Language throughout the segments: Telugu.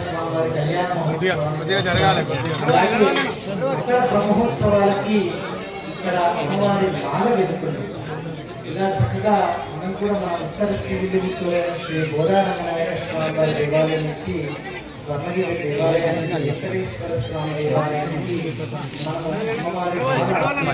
స్వామి వారి కళ్యాణ ఇక్కడ బ్రహ్మోత్సవాలకి ఇక్కడ అమ్మవారి మాల వెతుకులు ఇలా చక్కగా మనం కూడా మన ఉత్తర శ్రీవిల్లిపుత్తూరైన శ్రీ బోధారంగనాయక స్వామి వారి దేవాలయం నుంచి స్వర్ణగిరి దేవాలయానికి వెంకటేశ్వర స్వామి దేవాలయానికి మనము అమ్మవారి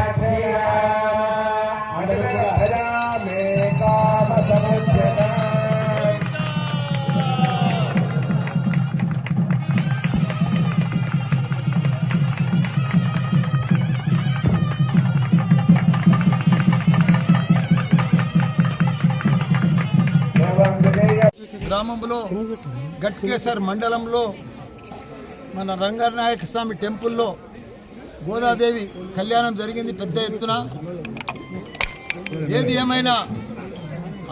గ్రామంలో గట్కేసర్ మండలంలో మన రంగనాయక స్వామి టెంపుల్లో గోదాదేవి కళ్యాణం జరిగింది పెద్ద ఎత్తున. ఏది ఏమైనా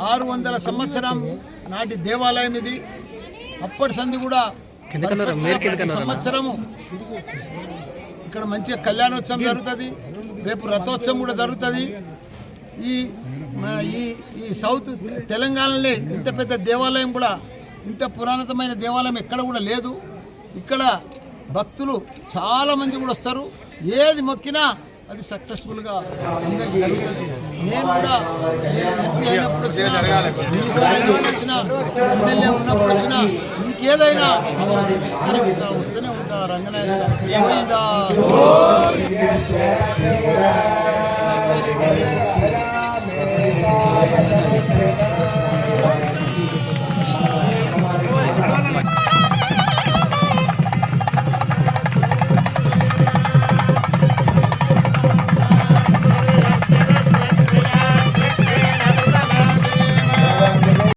ఆరు వందల సంవత్సరం నాటి దేవాలయం ఇది. అప్పటి సంది కూడా సంవత్సరము ఇక్కడ మంచిగా కళ్యాణోత్సవం జరుగుతుంది. రేపు రథోత్సవం కూడా జరుగుతుంది. ఈ ఈ ఈ సౌత్ తెలంగాణలో ఇంత పెద్ద దేవాలయం కూడా ఇంత పురాతనమైన దేవాలయం ఎక్కడ కూడా లేదు. ఇక్కడ భక్తులు చాలామంది కూడా వస్తారు. ఏది మొక్కినా అది సక్సెస్ఫుల్గా అందరికి జరుగుతుంది. నేను కూడా నేను ఎంపీ అయినప్పుడు వచ్చిన ఎమ్మెల్యే ఉన్నప్పుడు వచ్చిన ఇంకేదైనా వస్తూనే ఉంటా. వస్తూనే రంగనాయక